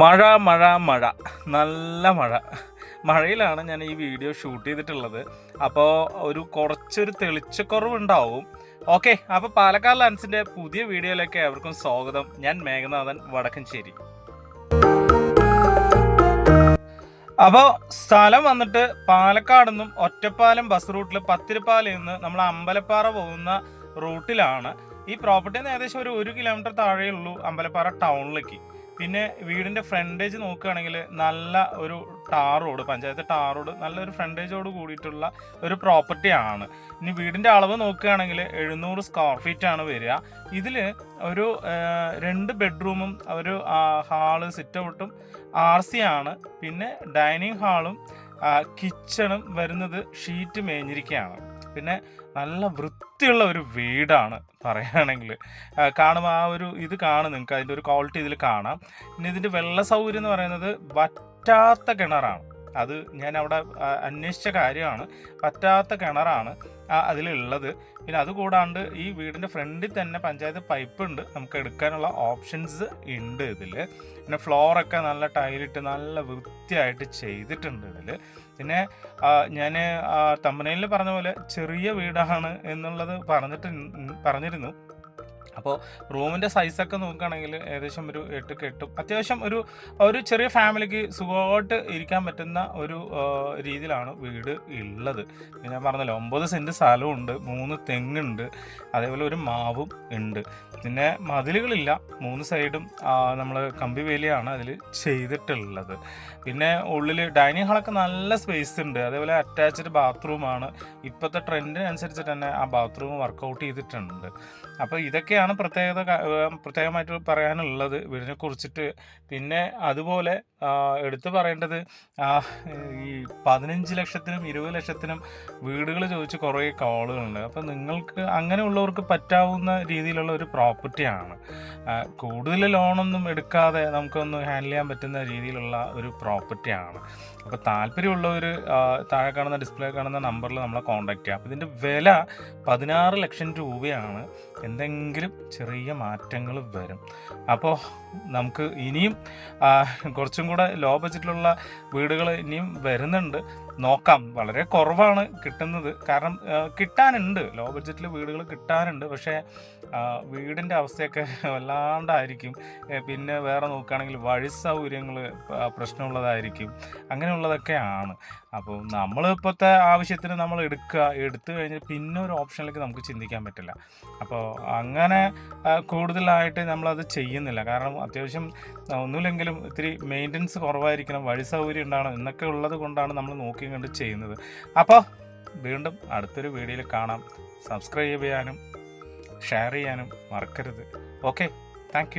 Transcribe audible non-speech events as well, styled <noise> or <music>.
മഴ മഴ മഴ. നല്ല മഴ. മഴയിലാണ് ഞാൻ ഈ വീഡിയോ ഷൂട്ട് ചെയ്തിട്ടുള്ളത്. അപ്പോൾ ഒരു കുറച്ചൊരു തെളിച്ചക്കുറവുണ്ടാവും. ഓക്കെ അപ്പോൾ പാലക്കാട് ലാൻസിന്റെ പുതിയ വീഡിയോയിലേക്ക് ഏവർക്കും സ്വാഗതം. ഞാൻ മേഘനാഥൻ വടക്കഞ്ചേരി. അപ്പോൾ സ്ഥലം വന്നിട്ട് പാലക്കാട് നിന്നും ഒറ്റപ്പാലം ബസ് റൂട്ടിൽ പത്തിരിപ്പാലിൽ നിന്ന് നമ്മൾ അമ്പലപ്പാറ പോകുന്ന റൂട്ടിലാണ്. ഈ പ്രോപ്പർട്ടി ഏകദേശം ഒരു ഒരു കിലോമീറ്റർ താഴെയുള്ളൂ അമ്പലപ്പാറ ടൗണിലേക്ക്. പിന്നെ വീടിന്റെ ഫ്രണ്ടേജ് നോക്കുകയാണെങ്കിൽ നല്ല ഒരു ടാർ പഞ്ചായത്ത് ടാർ നല്ലൊരു ഫ്രണ്ടേജോട് കൂടിയിട്ടുള്ള ഒരു പ്രോപ്പർട്ടിയാണ് ഇനി വീടിന്റെ അളവ് നോക്കുകയാണെങ്കിൽ എഴുന്നൂറ് സ്ക്വയർ ഫീറ്റ് ആണ് വരിക. ഇതിൽ ഒരു രണ്ട് ബെഡ്റൂമും ഒരു ഹാൾ സിറ്റ് ഔട്ടും ആർ സി ആണ്. പിന്നെ ഡൈനിങ് ഹാളും കിച്ചണും വരുന്നത് ഷീറ്റ് മേഞ്ഞിരിക്കുകയാണ്. പിന്നെ നല്ല വൃത്തിയുള്ള ഒരു വീടാണ് പറയുകയാണെങ്കിൽ. കാണുമ്പോൾ ആ ഒരു ഇത് കാണും നിങ്ങൾക്ക്. അതിന്റെ ഒരു ക്വാളിറ്റി ഇതിൽ കാണാം. പിന്നെ ഇതിന്റെ വെള്ള സൗകര്യം എന്ന് പറയുന്നത് വറ്റാത്ത കിണറാണ്. അത് ഞാൻ അവിടെ അന്വേഷിച്ച കാര്യമാണ്. പറ്റാത്ത കിണറാണ്. അതിലുള്ളത്. പിന്നെ അതുകൂടാണ്ട് ഈ വീടിന്റെ ഫ്രണ്ടിൽ തന്നെ പഞ്ചായത്ത് പൈപ്പ് ഉണ്ട് നമുക്ക് എടുക്കാനുള്ള ഓപ്ഷൻസ് ഉണ്ട് ഇതിൽ പിന്നെ ഫ്ലോറൊക്കെ നല്ല ടൈലിട്ട് നല്ല വൃത്തിയായിട്ട് ചെയ്തിട്ടുണ്ട് ഇതിൽ പിന്നെ ഞാൻ തമ്പനയിൽ പറഞ്ഞ പോലെ ചെറിയ വീടാണ് എന്നുള്ളത് പറഞ്ഞിട്ട് പറഞ്ഞിരുന്നു. അപ്പോൾ റൂമിന്റെ സൈസൊക്കെ നോക്കുകയാണെങ്കിൽ ഏകദേശം ഒരു എട്ട് കെട്ടും അത്യാവശ്യം ഒരു ഒരു ചെറിയ ഫാമിലിക്ക് സുഖമായിട്ട് ഇരിക്കാൻ പറ്റുന്ന ഒരു രീതിയിലാണ് വീട് ഉള്ളത്. ഞാൻ പറഞ്ഞല്ലോ ഒമ്പത് സെന്റ് സ്ഥലമുണ്ട് മൂന്ന് തെങ്ങുണ്ട് അതേപോലെ ഒരു മാവും ഉണ്ട്. പിന്നെ മതിലുകളില്ല മൂന്ന് സൈഡും നമ്മൾ കമ്പി വേലിയാണ് അതിൽ ചെയ്തിട്ടുള്ളത്. പിന്നെ ഉള്ളിൽ ഡൈനിങ് ഹാളൊക്കെ നല്ല സ്പേസ് ഉണ്ട് അതേപോലെ അറ്റാച്ച്ഡ് ബാത്റൂമാണ് ഇപ്പോഴത്തെ ട്രെൻഡിനനുസരിച്ച് തന്നെ ആ ബാത്റൂം വർക്കൗട്ട് ചെയ്തിട്ടുണ്ട്. അപ്പോൾ ഇതൊക്കെയാണ് പ്രത്യേകത പ്രത്യേകമായിട്ട് പറയാനുള്ളത്. വീടിനെ കുറിച്ചിട്ട് പിന്നെ അതുപോലെ എടുത്തു പറയേണ്ടത് ഈ പതിനഞ്ച് ലക്ഷത്തിനും ഇരുപത് ലക്ഷത്തിനും വീടുകൾ ചോദിച്ച് കുറേ കോളുകളുണ്ട്. അപ്പോൾ നിങ്ങൾക്ക് അങ്ങനെയുള്ളവർക്ക് പറ്റാവുന്ന രീതിയിലുള്ള ഒരു പ്രോപ്പർട്ടിയാണ് കൂടുതൽ ലോണൊന്നും എടുക്കാതെ നമുക്കൊന്ന് ഹാൻഡിൽ ചെയ്യാൻ പറ്റുന്ന രീതിയിലുള്ള ഒരു പ്രോപ്പർട്ടിയാണ് അപ്പോൾ താല്പര്യമുള്ളവർ താഴെ കാണുന്ന ഡിസ്പ്ലേ കാണുന്ന നമ്പറിൽ നമ്മളെ കോൺടാക്റ്റ് ചെയ്യാം. അപ്പോൾ ഇതിന്റെ വില പതിനാറ് ലക്ഷം രൂപയാണ്. എന്തെങ്കിലും ചെറിയ മാറ്റങ്ങൾ വരും. അപ്പോൾ നമുക്ക് ഇനിയും കുറച്ചും കൂടെ ലോ ബഡ്ജറ്റിലുള്ള വീടുകൾ ഇനിയും വരുന്നുണ്ട്. നോക്കാം. വളരെ കുറവാണ് കിട്ടുന്നത്. കാരണം കിട്ടാനുണ്ട്. ലോ ബഡ്ജറ്റിൽ വീടുകൾ കിട്ടാനുണ്ട്. പക്ഷേ വീടിന്റെ അവസ്ഥയൊക്കെ <laughs> വല്ലാണ്ടായിരിക്കും. പിന്നെ വേറെ നോക്കുകയാണെങ്കിൽ വഴി സൗകര്യങ്ങൾ പ്രശ്നമുള്ളതായിരിക്കും. അങ്ങനെയുള്ളതൊക്കെയാണ്. അപ്പോൾ നമ്മൾ ഇപ്പോഴത്തെ ആവശ്യത്തിന് നമ്മൾ എടുക്കുക. എടുത്തു കഴിഞ്ഞാൽ പിന്നെ ഒരു ഓപ്ഷനിലേക്ക് നമുക്ക് ചിന്തിക്കാൻ പറ്റില്ല. അപ്പോൾ അങ്ങനെ കൂടുതലായിട്ട് നമ്മളത് ചെയ്യുന്നില്ല. കാരണം അത്യാവശ്യം ഒന്നുമില്ലെങ്കിലും ഇത്തിരി മെയിന്റനൻസ് കുറവായിരിക്കണം വഴി സൗകര്യം ഉണ്ടാകണം എന്നൊക്കെ ഉള്ളത് കൊണ്ടാണ് നമ്മൾ നോക്കി കണ്ട് ചെയ്യുന്നത്. അപ്പോൾ വീണ്ടും അടുത്തൊരു വീഡിയോയിൽ കാണാം. സബ്സ്ക്രൈബ് ചെയ്യാനും ഷെയർ ചെയ്യാനും മറക്കരുത്. Okay thank